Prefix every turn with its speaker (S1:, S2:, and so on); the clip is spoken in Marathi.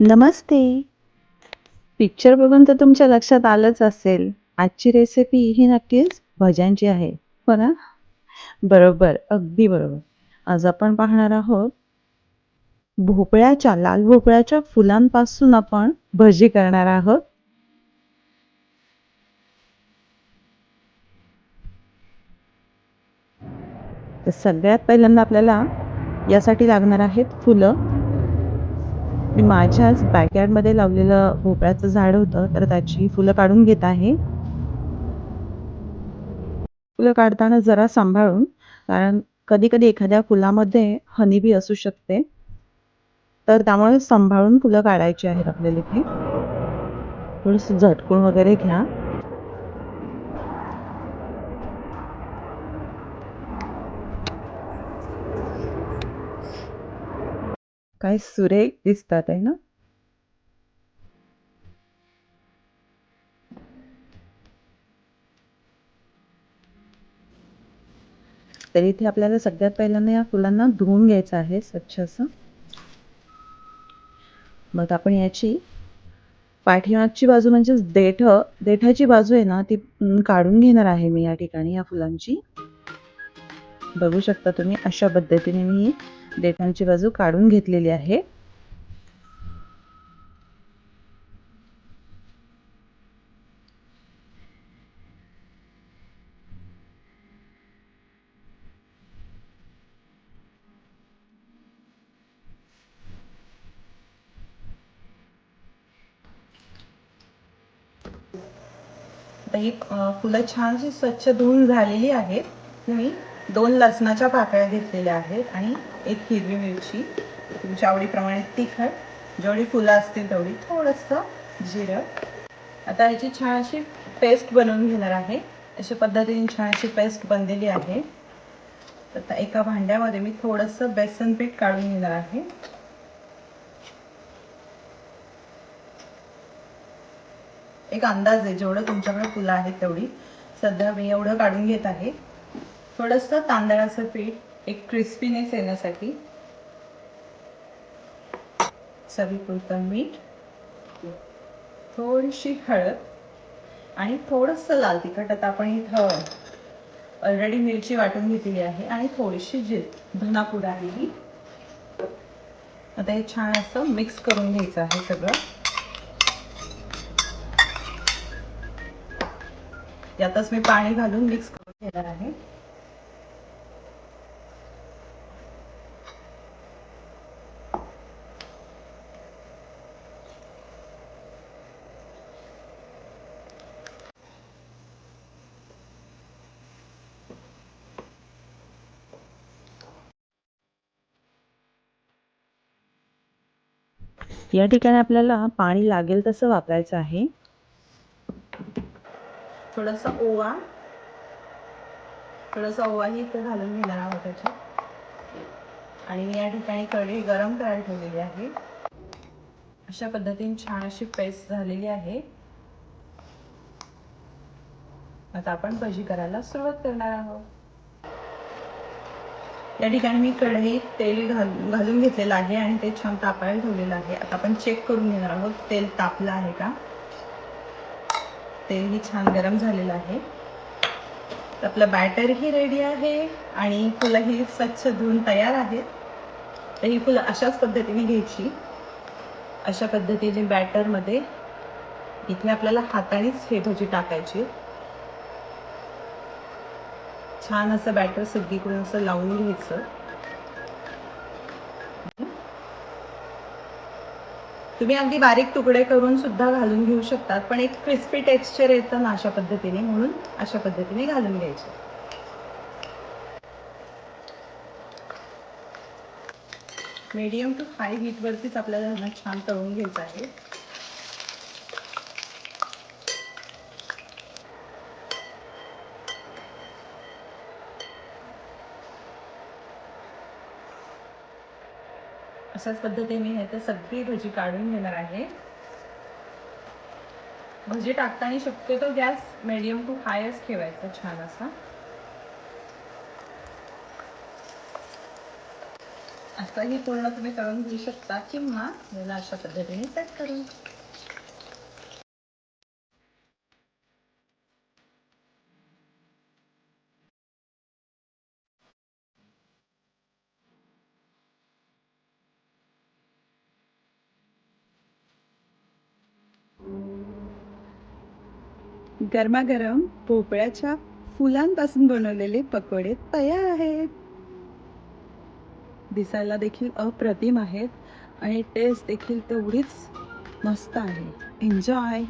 S1: नमस्ते. पिक्चर बघून तर तुमच्या लक्षात आलंच असेल. आजची रेसिपी ही नक्कीच भज्यांची आहे. हो ना? बरोबर अगदी बरोबर. आज आपण पाहणार आहोत भोपळ्याच्या लाल भोपळ्याच्या फुलांपासून आपण भजी करणार आहोत. तर सगळ्यात पहिल्यांदा आपल्याला यासाठी लागणार आहेत फुलं. मी माझ्याच बॅकयार्डमध्ये लावलेलं भोपळ्याचं झाड होतं तर त्याची फुलं काढून घेत आहे. फुलं काढताना जरा सांभाळून कारण कधी कधी एखाद्या फुलामध्ये हनी बी असू शकते. तर त्यामुळे सांभाळून फुलं काढायची आहेत आपल्याला इथे. थोडंसं झटकून वगैरे घ्या. काय सुरेख दिसतात आहे ना तर इथे आपल्याला सगळ्यात पहिल्यांदा या फुलांना धुवून घ्यायचं आहे स्वच्छ असं. मग आपण याची पाठीमागची बाजू म्हणजेच देठ देठाची बाजू आहे ना ती काढून घेणार आहे मी या ठिकाणी या फुलांची. बघू शकता तुम्ही अशा पद्धतीने मी देठांची बाजू काढून घेतलेली आहे. ही फुलं छानशी स्वच्छ धुवून झालेली आहेत. मी दोन लसणाच्या पाकळ्या घेतलेल्या आहेत आणि एक हिरवी मिरची. तुमच्या आवडीप्रमाणे तिखट जेवढी फुलं असतील तेवढी थोडंसं जिरं. आता याची छान अशी पेस्ट बनवून घेणार आहे. अशा पद्धतीने छान अशी पेस्ट बनलेली आहे. तर आता एका भांड्यामध्ये मी थोडंसं बेसन पीठ काढून घेणार आहे. एक अंदाज आहे जेवढं तुमच्याकडे फुलं आहेत तेवढी. सध्या मी एवढं काढून घेत आहे. थोडंसं तांदळाचं पीठ एक क्रिस्पीनेस येण्यासाठी. चवीपुरतं मीठ थोडीशी हळद आणि थोडंसं लाल तिखट. आता आपण इथं ऑलरेडी मिरची वाटून घेतली आहे आणि थोडीशी जिर धनापूड आहे ही. आता हे छान असं मिक्स करून घ्यायचं आहे सगळं. यातच मी पाणी घालून मिक्स करून घेणार आहे. या ठिकाणी आपल्याला पाणी लागेल तसं वापरायचं आहे. थोडासा ओवा. थोडासा ओवाही इथं घालून घेणार आहोत त्याच्यात. आणि मी या ठिकाणी कढी गरम करायला ठेवलेली आहे. अशा पद्धतीने छान अशी पेस्ट झालेली आहे. आता आपण भजी करायला सुरुवात करणार आहोत. या ठिकाणी मी कढईत तेल घाल घालून घेतलेलं आहे आणि ते छान तापायला ठेवलेलं आहे. आता आपण चेक करून घेणार आहोत तेल तापलं आहे का? तेलही छान गरम झालेलं आहे. आपलं बॅटरही रेडी आहे आणि फुलंही स्वच्छ धुवून तयार आहेत. तर ही फुलं अशाच पद्धतीने घ्यायची. अशा पद्धतीने बॅटरमध्ये इथे आपल्याला हातानेच हे भजी टाकायची. छान असं बॅटर सगळीकडून असं लावून घ्यायचं. तुम्ही अगदी बारीक तुकडे करून सुद्धा घालून घेऊ शकतात पण एक क्रिस्पी टेक्स्चर येतं ना अशा पद्धतीने म्हणून अशा पद्धतीने घालून घ्यायचे. मीडियम टू हाय हीटवरतीच आपल्याला छान तळून घ्यायचं आहे. अशाच पद्धतीने हे तर सगळी भजी काढून घेणार आहे. भजी टाकताना शक्यतो गॅस मिडियम टू हायच ठेवायचा छान असा. असंही पूर्ण तुम्ही करून घेऊ शकता किंवा याला अशा पद्धतीने सेट करून. गरमागरम भोपळ्याच्या फुलांपासून बनवलेले पकोडे तयार आहेत. दिसायला देखील अप्रतिम आहेत आणि टेस्ट देखील तेवढीच मस्त आहे. एन्जॉय